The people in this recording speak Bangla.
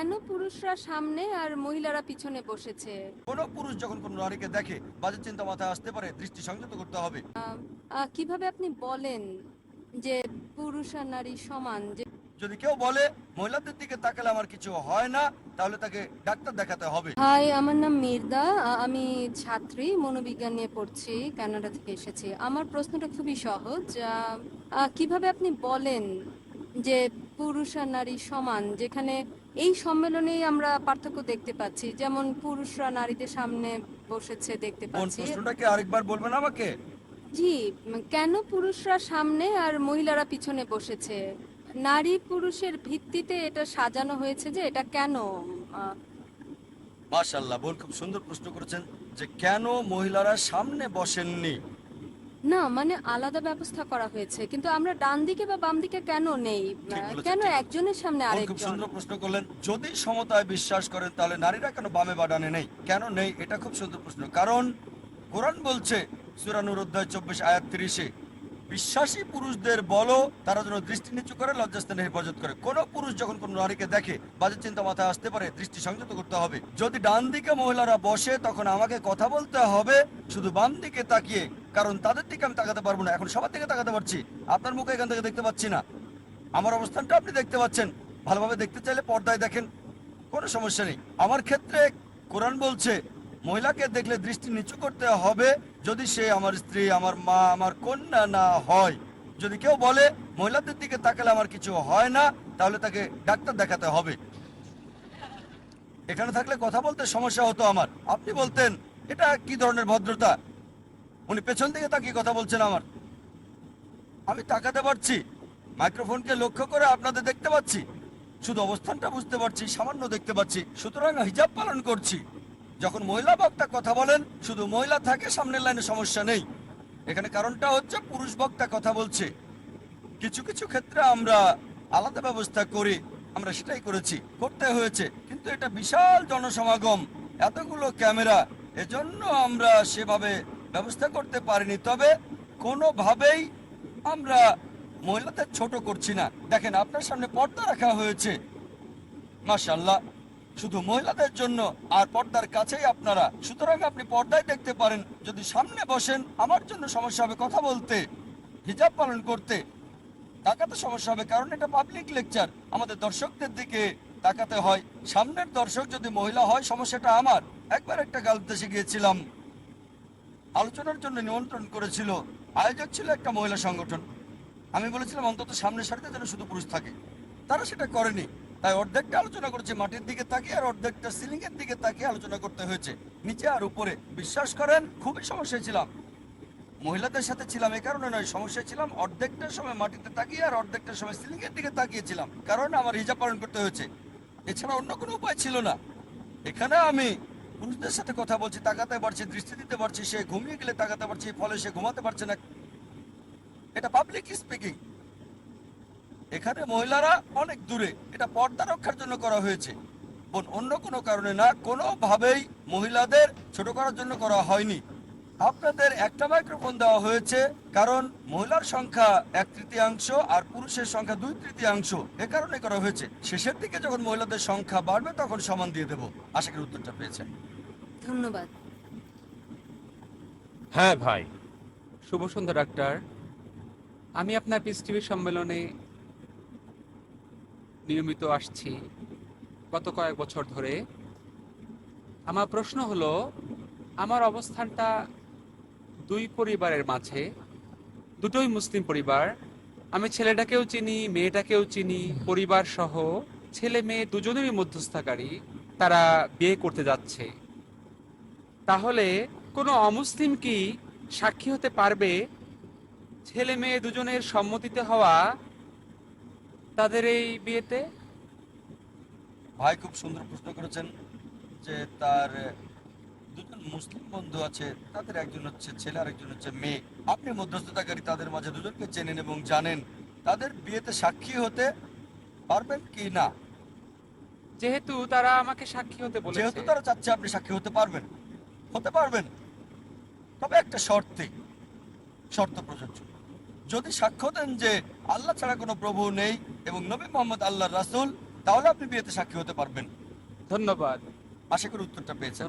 কেন পুরুষরা সামনে আর মহিলারা পিছনে বসেছে? কোনো পুরুষ যখন কোনো নারীকে দেখে বাজে চিন্তা মাথায় আসতে পারে দৃষ্টি সংযত করতে হবে। আহ, আহ, কীভাবে আপনি বলেন যে পুরুষ আর নারী সমান? যে যদি কেউ বলে মহিলাদের দিকে তাকালে আমার কিছু হয় না তাহলে তাকে ডাক্তার দেখাতে হবে। হাই আমার নাম মির্দা আ- আমি ছাত্রী মনোবিজ্ঞান নিয়ে পড়ছি কানাডা থেকে এসেছি। আমার প্রশ্নটা খুবই সহজ আহ, কীভাবে আপনি বলেন যে পুরুষ আর নারী সমান যেখানে এই সম্মেলনেই আমরা পার্থক্য দেখতে পাচ্ছি। যেমন পুরুষরা নারীদের সামনে বসেছে দেখতে পাচ্ছি। প্রশ্নটাকে আরেকবার বলবেন আমাকে? জি কেন পুরুষরা সামনে আর মহিলারা পিছনে বসেছে? নারী পুরুষের ভিত্তিতে এটা সাজানো হয়েছে যে এটা কেন? মাশাল্লাহ বোন খুব সুন্দর প্রশ্ন করেছেন যে কেন মহিলারা সামনে বসেননি? না মানে আলাদা ব্যবস্থা করা হয়েছে। কিন্তু আমরা ডান দিকে বা বাম দিকে কেন নেই? কেন একজনের সামনে আরেকজন খুব সুন্দর প্রশ্ন করলেন যদি সমতায় বিশ্বাস করেন তাহলে নারীরা কেন বামে বা ডানে নেই? কেন নেই? এটা খুব সুন্দর প্রশ্ন। কারণ কোরআন বলছে সুরানুর অধ্যায় চব্বিশ আয়াত তিরিশে বিশ্বাসী পুরুষদের বলো, তারা যেন দৃষ্টি নিচু করে, লজ্জাস্থানে হেফাজত করে। কোন পুরুষ যখন কোনো নারীকে দেখে, বাজে চিন্তা মাথায় আসতে পারে, দৃষ্টি সংযত করতে হবে। যদি ডান দিকে মহিলারা বসে, তখন আমাকে কথা বলতে হবে, শুধু বাম দিকে তাকিয়ে, কারণ তাদের দিকে আমি তাকাতে পারব না। এখন সবার দিকে তাকাতে পারছি। আপনার মুখে এখান থেকে দেখতে পাচ্ছি না। আমার অবস্থানটা আপনি দেখতে পাচ্ছেন। ভালোভাবে দেখতে চাইলে পর্দায় দেখেন। কোনো সমস্যা নেই। আমার ক্ষেত্রে কোরআন বলছে মহিলাকে দেখলে দৃষ্টি নিচু করতে হবে। যদি সে আমার স্ত্রী, আমার মা, আমার কন্যা না হয়, যদি কেউ বলে, মহিলাদের দিকে তাকালে আমার কিছু হয় না, তাহলে তাকে ডাক্তার দেখাতে হবে। এখানে থাকলে কথা বলতে সমস্যা হতো আমার। আপনি বলতেন, এটা কি ধরনের ভদ্রতা? উনি পেছন দিকে তাকিয়ে কথা বলছেন আমার। আমি তাকাতে পারছি, মাইক্রোফোনকে লক্ষ্য করে আপনাদের দেখতে পাচ্ছি। শুধু অবস্থানটা বুঝতে পারছি, সামান্য দেখতে পাচ্ছি। সুতরাং হিজাব পালন করছি। যখন মহিলা বক্তা কথা বলেন, শুধু মহিলা থাকে, সামনের লাইনে সমস্যা নেই। এখানে কারণটা হচ্ছে পুরুষ বক্তা কথা বলছে। কিছু কিছু ক্ষেত্রে আমরা আলাদা ব্যবস্থা করি, আমরা সেটাই করেছি, করতে হয়েছে। কিন্তু এটা বিশাল জনসমাগম, এতগুলো ক্যামেরা, এজন্য আমরা সেভাবে ব্যবস্থা করতে পারিনি। তবে কোনোভাবেই আমরা মহিলাদের ছোট করছি না। দেখেন, আপনার সামনে পর্দা রাখা হয়েছে। মাশাল্লাহ শুধু মহিলাদের জন্য আর পর্দার কাছেই আপনারা। সুতরাং আপনি পর্দায় দেখতে পারেন। যদি সামনে বসেন, আমার জন্য সমস্যা হবে কথা বলতে। হিজাব পালন করতে। তাকাতে সমস্যা হবে, কারণ এটা পাবলিক লেকচার আমাদের দর্শকদের দিকে তাকাতে হয়। সামনের দর্শক যদি মহিলা হয়, সমস্যাটা আমার। একবার একটা গালব দেশে গিয়েছিলাম। আলোচনার জন্য নিমন্ত্রণ করেছিল। আয়োজক ছিল একটা মহিলা সংগঠন। আমি বলেছিলাম, অন্তত সামনের সারিতে যেন শুধু পুরুষ থাকে। তারা সেটা করেনি। তাই অর্ধেকটা আলোচনা করেছে মাটির দিকে তাকিয়ে আর অর্ধেকটা সিলিং এর দিকে তাকিয়ে আলোচনা করতে হয়েছে। নিচে আর উপরে। বিশ্বাস করেন, খুবই সমস্যায় ছিলাম। মহিলাদের সাথে ছিলাম এই কারণে নয়, সমস্যায় ছিলাম অর্ধেকটার সময় মাটিতে তাকিয়ে আর অর্ধেকটার সময় সিলিং এর দিকে তাকিয়েছিলাম, কারণ আমার হিজাব পালন করতে হয়েছে। এছাড়া অন্য কোনো উপায় ছিল না। এখানে আমি পুরুষদের সাথে কথা বলছি, তাকাতে পারছি, দৃষ্টি দিতে পারছি, সে ঘুমিয়ে গেলে তাকাতে পারছি, ফলে সে ঘুমাতে পারছে না। এটা পাবলিক স্পিকিং এখানে মহিলারা অনেক দূরে। এটা পর্দা রক্ষার জন্য করা হয়েছে। বোন, অন্য কোনো কারণে না কোনোভাবেই মহিলাদের ছোট করার জন্য করা হয়নি। আপনাদের একটা মাইক্রোফোন দেওয়া হয়েছে কারণ মহিলার সংখ্যা এক তৃতীয়াংশ আর পুরুষের সংখ্যা দুই তৃতীয়াংশ। এ কারণে করা হয়েছে। শেষের দিকে যখন মহিলাদের সংখ্যা বাড়বে তখন সমান দিয়ে দেবো। আশা করি উত্তরটা পেয়েছেন। ধন্যবাদ। হ্যাঁ ভাই। শুভ সন্ধ্যা ডাক্তার। আমি আপনার পিস টিভি সম্মেলনে নিয়মিত আসছি। গত কয়েক বছর ধরে। আমার প্রশ্ন হলো, আমার অবস্থানটা দুই পরিবারের মাঝে, দুটোই মুসলিম পরিবার। আমি ছেলেটাকেও চিনি, মেয়েটাকেও চিনি পরিবার সহ ছেলে মেয়ে দুজনেরই মধ্যস্থতাকারী তারা বিয়ে করতে যাচ্ছে। তাহলে কোনো অমুসলিম কি সাক্ষী হতে পারবে? ছেলে মেয়ে দুজনের সম্মতিতে হওয়া তাদের এই বিয়েতে? ভাই খুব সুন্দর প্রশ্ন করেছেন যে তার দুজন মুসলিম বন্ধু আছে তাদের একজন হচ্ছে ছেলে আর একজন হচ্ছে মেয়ে। আপনি মধ্যস্থতাকারী তাদের মাঝে দুজনকে চেনেন এবং জানেন তাদের বিয়েতে সাক্ষী হতে পারবেন কি না? যেহেতু তারা আমাকে সাক্ষী হতে বলেছে। যেহেতু তারা চাচ্ছে আপনি সাক্ষী হতে পারবেন। হতে পারবেন। তবে একটা শর্তে শর্ত প্রযোজ্য। যদি সাক্ষ্য দেন যে আল্লাহ ছাড়া কোনো প্রভু নেই এবং নবী মোহাম্মদ আল্লাহ রাসুল তাহলে আপনি বিয়েতে সাক্ষী হতে পারবেন। ধন্যবাদ। আশা করি উত্তরটা পেয়েছেন।